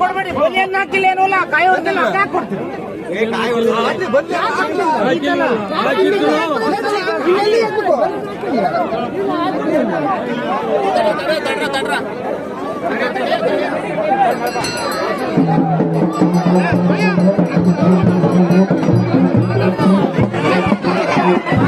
ಕೊಡ್ಬೇಡಿ ಬಲಿಯನ್ನ ಹಾಕಿಲ್ಲ ಏನು ಇಲ್ಲ ಕಾಯಿ ಹೊಡ್ತಿಲ್ಲ ಯಾಕೆ ಕೊಡ್ತೀವಿ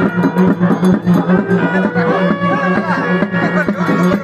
Thank you.